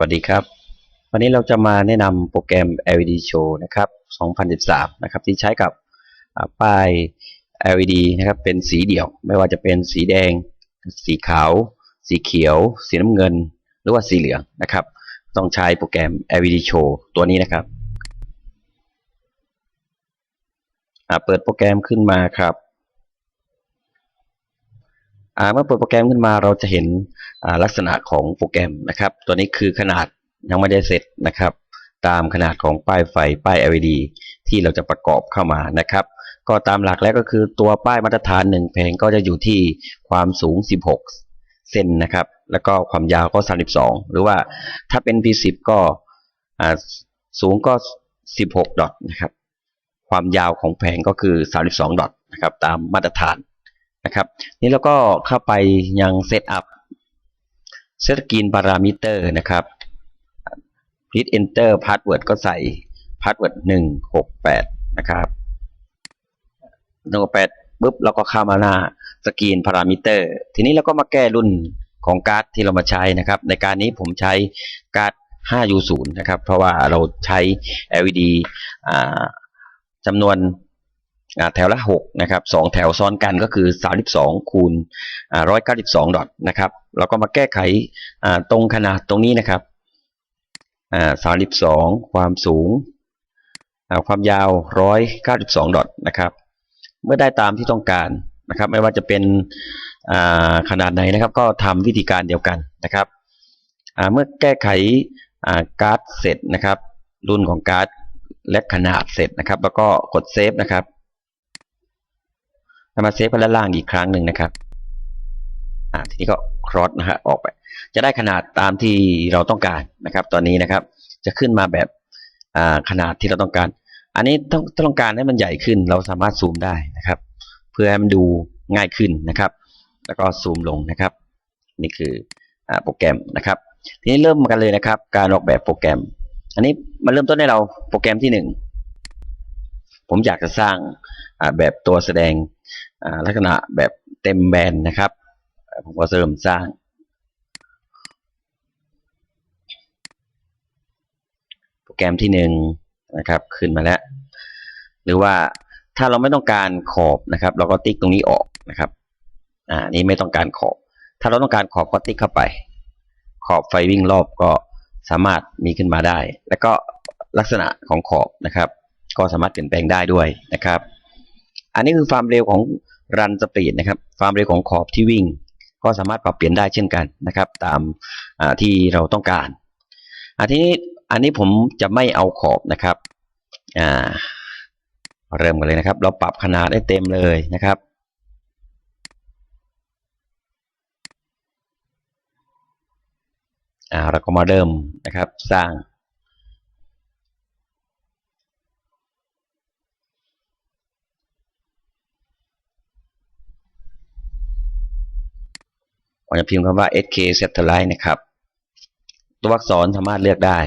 สวัสดีครับ วันนี้เราจะมาแนะนำโปรแกรม LED Show นะครับ 2013 นะครับ ที่ใช้กับป้าย LED นะครับ เป็นสีเดี่ยว ไม่ว่าจะเป็นสีแดง สีขาว สีเขียว สีน้ำเงิน หรือว่าสีเหลืองนะครับ ต้องใช้โปรแกรม LED Show ตัวนี้นะครับ เปิดโปรแกรมขึ้นมาครับ เมื่อเปิดโปรแกรมขึ้นมาเราจะเห็นลักษณะของโปรแกรมนะครับ ตัวนี้คือขนาดยังไม่ได้เสร็จนะครับ ตามขนาดของป้ายไฟป้าย LED ที่เราจะประกอบเข้ามานะครับ ก็ตามหลักแล้วก็คือตัวป้ายมาตรฐาน 1 แผงก็จะอยู่ที่ความสูง 16 เซนนะครับ แล้วก็ความยาวก็ 32 หรือว่าถ้าเป็น P10 ก็สูงก็ 16 ดอทนะครับ ความยาวของแผงก็คือ 32 ดอทนะครับ ตามมาตรฐาน นะครับ นี่เราก็เข้าไปยังเซตอัพเซตกินพารามิเตอร์นะครับ please enter password ก็ใส่ password 168 นะครับ168ปุ๊บเราก็เข้ามาหน้าสกรีนพารามิเตอร์ทีนี้เราก็มาแก้รุ่นของการ์ดที่เรามาใช้นะครับ ในการนี้ผมใช้การ์ด 5U0 นะครับ เพราะว่าเราใช้ LED จำนวน แถวละ6นะครับสองแถวซ้อนกันก็คือ 32 คูณอ่า192 ดอทนะครับเราก็มาแก้ไขตรงขนาดตรงนี้นะครับ32 ความสูงอ่าความยาว 192 ดอทนะครับ เมื่อได้ตามที่ต้องการนะครับ ไม่ว่าจะเป็นขนาดไหนนะครับ ก็ทำวิธีการเดียวกันนะครับเมื่อแก้ไขการ์ดเสร็จนะครับ รุ่นของการ์ดและขนาดเสร็จนะครับ แล้วก็กดเซฟนะครับ มาเซฟไปด้านล่างอีกครั้งหนึ่งนะครับอ่าทีนี้ก็ครอสนะฮะออกไป จะได้ขนาดตามที่เราต้องการนะครับ ตอนนี้นะครับ จะขึ้นมาแบบอ่าขนาดที่เราต้องการ อันนี้ต้องต้องการให้มันใหญ่ขึ้น เราสามารถซูมได้นะครับ เพื่อให้มันดูง่ายขึ้นนะครับ แล้วก็ซูมลงนะครับ นี่คืออ่าโปรแกรมนะครับ ทีนี้เริ่มกันเลยนะครับ การออกแบบโปรแกรม อันนี้มาเริ่มต้นให้เราโปรแกรมที่หนึ่ง ผมอยากจะสร้างแบบตัวแสดงลักษณะแบบเต็มแบนนะครับ ผมก็เริ่มสร้าง โปรแกรมที่หนึ่งนะครับขึ้นมาแล้ว หรือว่าถ้าเราไม่ต้องการขอบนะครับ เราก็ติ๊กตรงนี้ออกนะครับอ่านี้ไม่ต้องการขอบ ถ้าเราต้องการขอบก็ติ๊กเข้าไป ขอบไฟวิ่งรอบก็สามารถมีขึ้นมาได้ แล้วก็ลักษณะของขอบนะครับ ก็สามารถเปลี่ยนแปลงได้ด้วยนะครับ อันนี้คือความเร็วของรันสปีดนะครับ ความเร็วของขอบที่วิ่ง ก็สามารถปรับเปลี่ยนได้เช่นกันนะครับ ตามที่เราต้องการอันนี้อันนี้ผมจะไม่เอาขอบนะครับอ่าเริ่มกันเลยนะครับ เราปรับขนาดได้เต็มเลยนะครับอ่าเราก็มาเริ่มนะครับ สร้าง ผมจะพิมพ์คำว่า SK Satellite นะครับ ตัวอักษรสามารถเลือกได้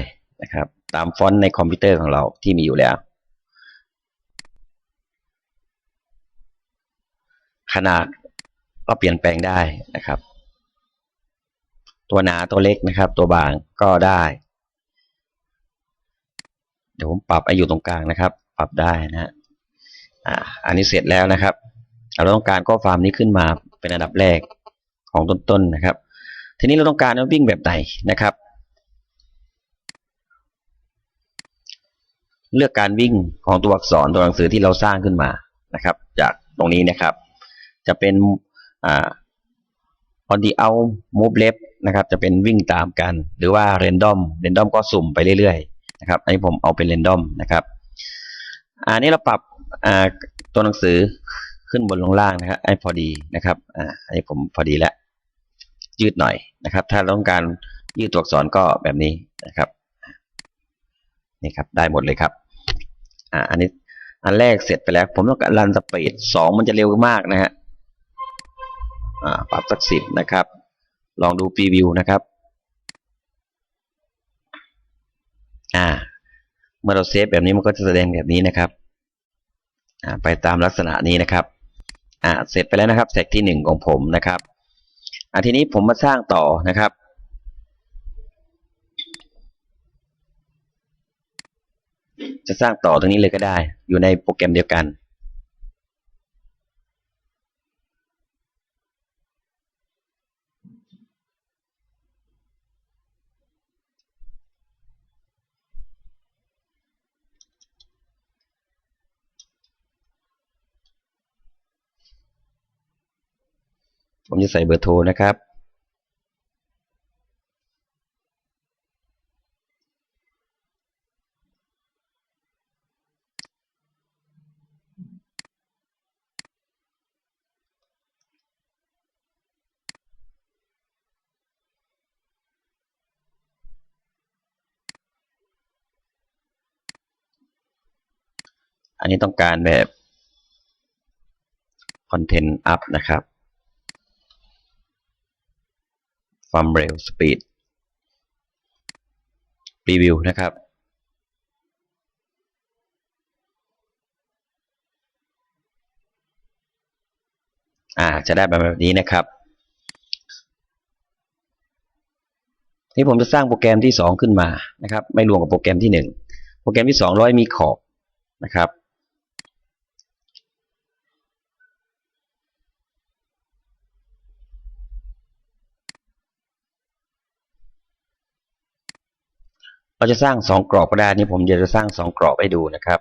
นะครับ ตามฟอนต์ในคอมพิวเตอร์ของเราที่มีอยู่แล้ว ขนาดก็เปลี่ยนแปลงได้นะครับ ตัวหนาตัวเล็กนะครับ ตัวบางก็ได้ เดี๋ยวผมปรับให้อยู่ตรงกลางนะครับ ปรับได้นะฮะอ่าอันนี้เสร็จแล้วนะครับ เราต้องการข้อความนี้ขึ้นมาเป็นอันดับแรก ของต้นๆนนะครับ ทีนี้เราต้องการวิ่งแบบไหนนะครับ เลือกการวิ่งของตัวอักษรตัวหนังสือที่เราสร้างขึ้นมานะครับ จากตรงนี้นะครับ จะเป็นอ่า on the out move left นะครับ จะเป็นวิ่งตามกัน หรือว่า random random ก็สุ่มไปเรื่อยๆนะครับอันนี้ผมเอาเป็น random นะครับอันนี้เราปรับตัวหนังสือขึ้นบนลงล่างนะครับให้พอดีนะครับอ่าอันนี้ผมพอดีแล้ว ยืดหน่อยนะครับ ถ้าต้องการยืดตัวอักษรก็แบบนี้นะครับนี่ครับได้หมดเลยครับอ่าอันนี้อันแรกเสร็จไปแล้ว ผมต้องการรันสปีดสองมันจะเร็วมากนะฮะอ่าปรับสักสิบนะครับ ลองดูพรีวิวนะครับอ่าเมื่อเราเซฟแบบนี้มันก็จะแสดงแบบนี้นะครับอ่าไปตามลักษณะนี้นะครับอ่าเสร็จไปแล้วนะครับแท็กที่หนึ่งของผมนะครับ อะทีนี้ผมมาสร้างต่อนะครับ จะสร้างต่อตรงนี้เลยก็ได้ อยู่ในโปรแกรมเดียวกัน ผมจะใส่เบอร์โทรนะครับ อันนี้ต้องการแบบ Content Up นะครับ ความเร็ว Speed Preview นะครับ อ่า จะได้แบบนี้นะครับนี่ผมจะสร้างโปรแกรมที่สองขึ้นมานะครับ ไม่รวมกับโปรแกรมที่หนึ่งโปรแกรมที่สองร้อยมีขอบนะครับ เราจะสร้างสองกรอบก็ได้นี่ผมจะสร้างสองกรอบให้ดูนะครับ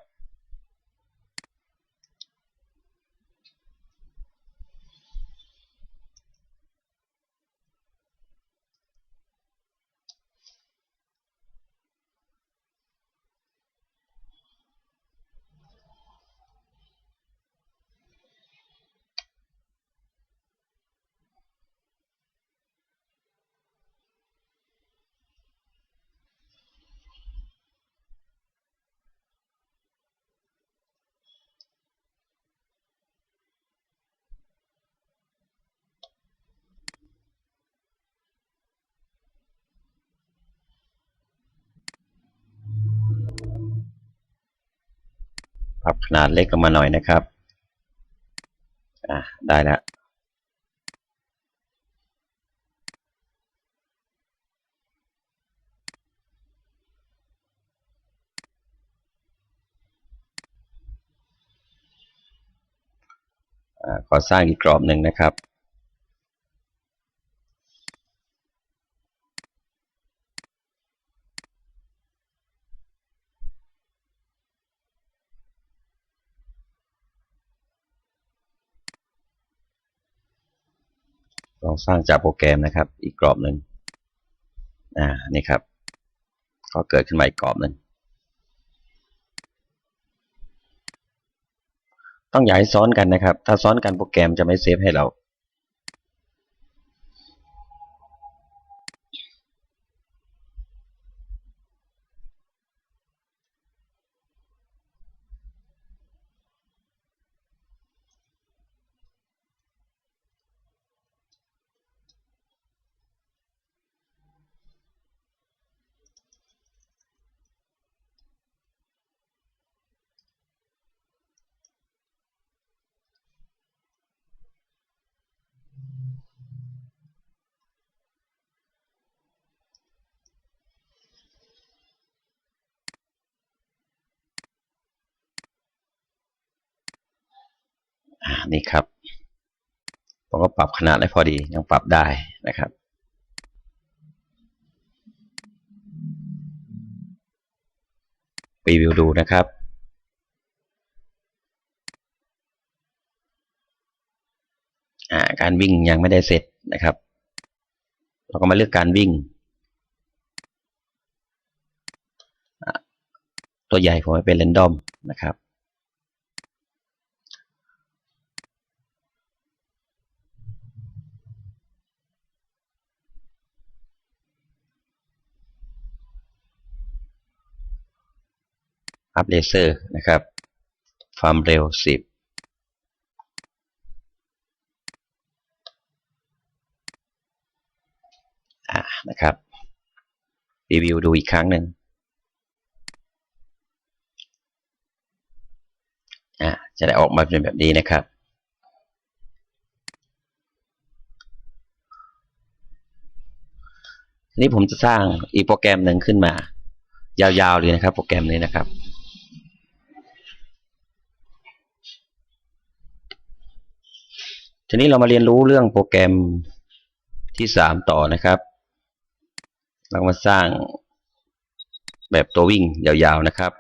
ปรับขนาดเล็กลงมาหน่อยนะครับอ่าได้แล้วอ่าขอสร้างอีกกรอบหนึ่งนะครับ ลองสร้างจากโปรแกรมนะครับ อีกกรอบหนึ่งอ่านี่ครับ ก็เกิดขึ้นมาอีกกรอบหนึ่งต้องอย่าให้ซ้อนกันนะครับ ถ้าซ้อนกันโปรแกรมจะไม่เซฟให้เรา นี่ครับผมก็ปรับขนาดได้พอดียังปรับได้นะครับ รีวิวดูนะครับาการวิ่งยังไม่ได้เสร็จนะครับ เราก็มาเลือกการวิ่ง ตัวใหญ่ผมให้เป็นเรนดอมนะครับ อัพเลเซอร์นะครับ ความเร็ว 10อ่านะครับ รีวิวดูอีกครั้งหนึ่งอ่าจะได้ออกมาเป็นแบบนี้นะครับ นี้ผมจะสร้างอีกโปรแกรมหนึ่งขึ้นมา ยาวๆเลยนะครับ โปรแกรมนี้นะครับ ทีนี้เรามาเรียนรู้เรื่องโปรแกรมที่สามต่อนะครับ เรามาสร้างแบบตัววิ่งยาวๆนะครับ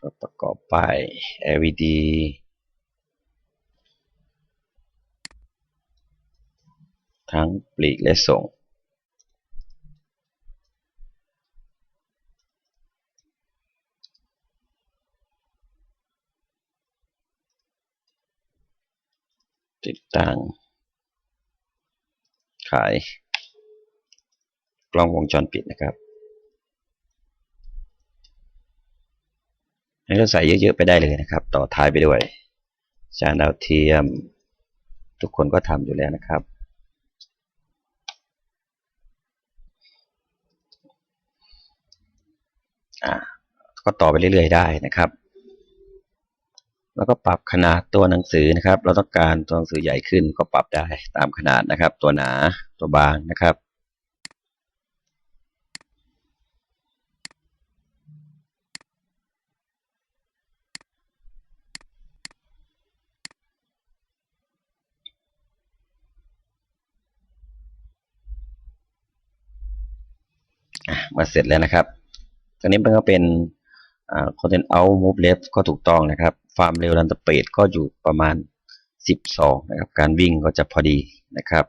ก็ประกอบป้าย LED ทั้งปลีกและส่ง ติดตั้งขายกล้องวงจรปิดนะครับ ให้เราใส่เยอะๆไปได้เลยนะครับ ต่อท้ายไปด้วยจานดาวเทียม ทุกคนก็ทำอยู่แล้วนะครับ อ่าก็ต่อไปเรื่อยๆได้นะครับ แล้วก็ปรับขนาดตัวหนังสือนะครับ เราต้องการตัวหนังสือใหญ่ขึ้นก็ปรับได้ตามขนาดนะครับ ตัวหนาตัวบางนะครับ มาเสร็จแล้วนะครับตอนนี้มันก็เป็น content out move left ก็ถูกต้องนะครับความเร็วรันสเปดก็อยู่ประมาณ 12 นะครับ การวิ่งก็จะพอดีนะครับ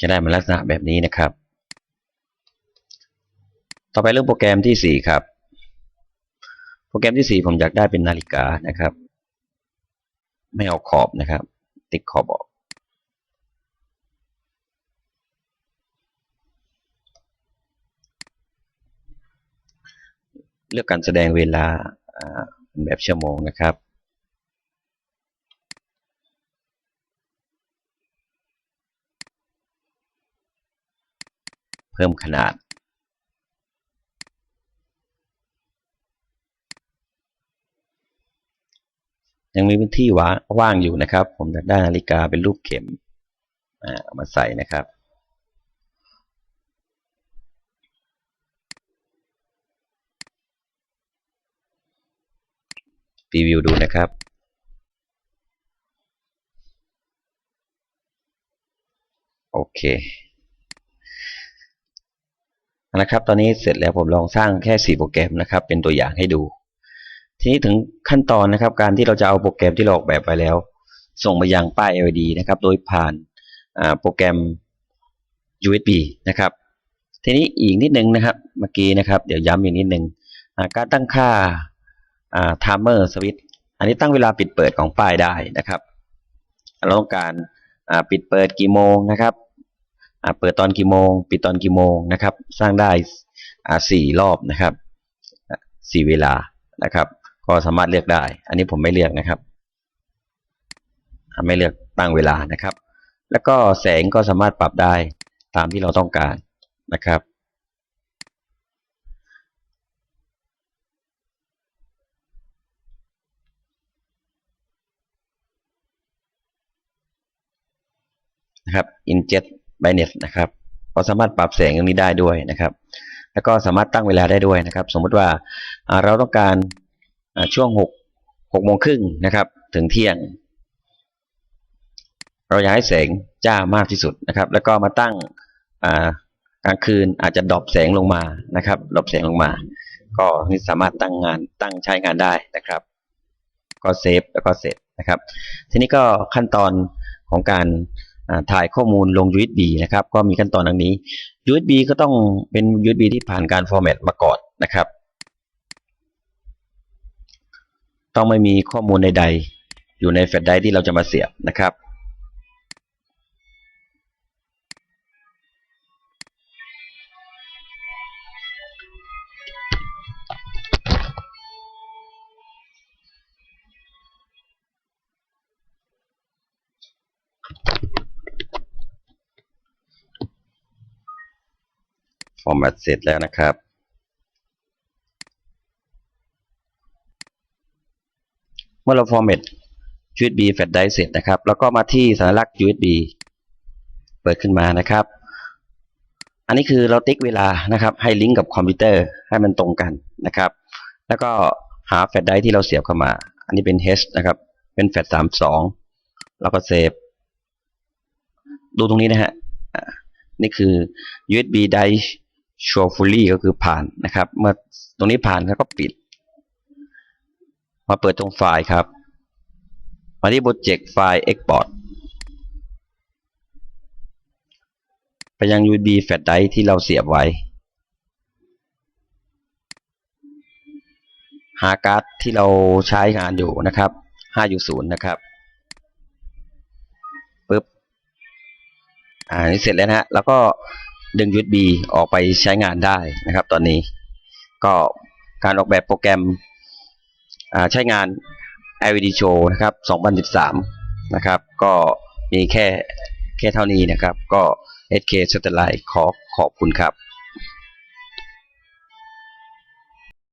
จะได้มาลักษณะแบบนี้นะครับ ต่อไปเรื่องโปรแกรมที่ 4 ครับ โปรแกรมที่ 4 ผมอยากได้เป็นนาฬิกานะครับ ไม่เอาขอบนะครับ ติ๊กขอบออก เลือกการแสดงเวลาเป็นแบบชั่วโมงนะครับเพิ่มขนาด ยังมีพื้นที่ว่างอยู่นะครับ ผมจะได้นาฬิกาเป็นรูปเข็มมาใส่นะครับ รีวิวดูนะครับโอเคนะครับ ตอนนี้เสร็จแล้วผมลองสร้างแค่ 4 โปรแกรมนะครับ เป็นตัวอย่างให้ดู ทีนี้ถึงขั้นตอนนะครับ การที่เราจะเอาโปรแกรมที่เราออกแบบไปแล้ว ส่งมายังป้าย LED นะครับ โดยผ่านโปรแกรม USB นะครับ ทีนี้อีกนิดนึงนะครับเมื่อกี้นะครับ เดี๋ยวย้ำอีกนิดนึงการตั้งค่า timer switch อันนี้ตั้งเวลาปิดเปิดของป้ายได้นะครับ เราต้องการปิดเปิดกี่โมงนะครับเปิดตอนกี่โมง ปิดตอนกี่โมงนะครับ สร้างได้สี่รอบนะครับสี่เวลานะครับ ก็สามารถเลือกได้ อันนี้ผมไม่เลือกนะครับไม่เลือกตั้งเวลานะครับ แล้วก็แสงก็สามารถปรับได้ตามที่เราต้องการนะครับ นะครับ injet brightness นะครับก็สามารถปรับแสงตรงนี้ได้ด้วยนะครับ แล้วก็สามารถตั้งเวลาได้ด้วยนะครับ สมมุติว่าเราต้องการ ช่วง6 6โมงครึ่งนะครับ ถึงเที่ยง เราอยากให้แสงจ้ามากที่สุดนะครับ แล้วก็มาตั้งกลางคืนอาจจะดรอปแสงลงมานะครับดรอปแสงลงมา ก็นี่สามารถตั้งงานตั้งใช้งานได้นะครับ ก็เซฟแล้วก็เสร็จนะครับ ทีนี้ก็ขั้นตอนของการถ่ายข้อมูลลง USB นะครับ ก็มีขั้นตอนดังนี้ USB ก็ต้องเป็น USB ที่ผ่านการฟอร์แมตมาก่อนนะครับ ต้องไม่มีข้อมูลใดๆอยู่ในแฟลชไดรฟ์ที่เราจะมาเสียบนะครับ ฟอร์แมตเสร็จแล้วนะครับ เมื่อเราฟอร์แมต USB แฟลชไดรฟ์เสร็จนะครับ แล้วก็มาที่สัญลักษณ์ USB เปิดขึ้นมานะครับ อันนี้คือเราติ๊กเวลานะครับ ให้ลิงก์กับคอมพิวเตอร์ให้มันตรงกันนะครับ แล้วก็หาแฟลชไดร์ที่เราเสียบเข้ามา อันนี้เป็น H นะครับ เป็นแฟลชสามสองแล้วก็เซฟ ดูตรงนี้นะฮะอ่านี่คือ USB drive show fully ก็คือผ่านนะครับ เมื่อตรงนี้ผ่านแล้วก็ปิด มาเปิดตรงไฟล์ครับ มาที่โปรเจกต์ไฟล์ export ไปยัง USB flash drive ที่เราเสียบไว้ หาการ์ดที่เราใช้งานอยู่นะครับ 5U0 นะครับปึ๊บ อ่า นี่เสร็จแล้วนะฮะ แล้วก็ดึง USB ออกไปใช้งานได้นะครับ ตอนนี้ ก็การออกแบบโปรแกรม ใช้งาน LED Show นะครับ 2013 นะครับ ก็มีแค่แค่เท่านี้นะครับ ก็ SK Satellite ขอขอบคุณครับ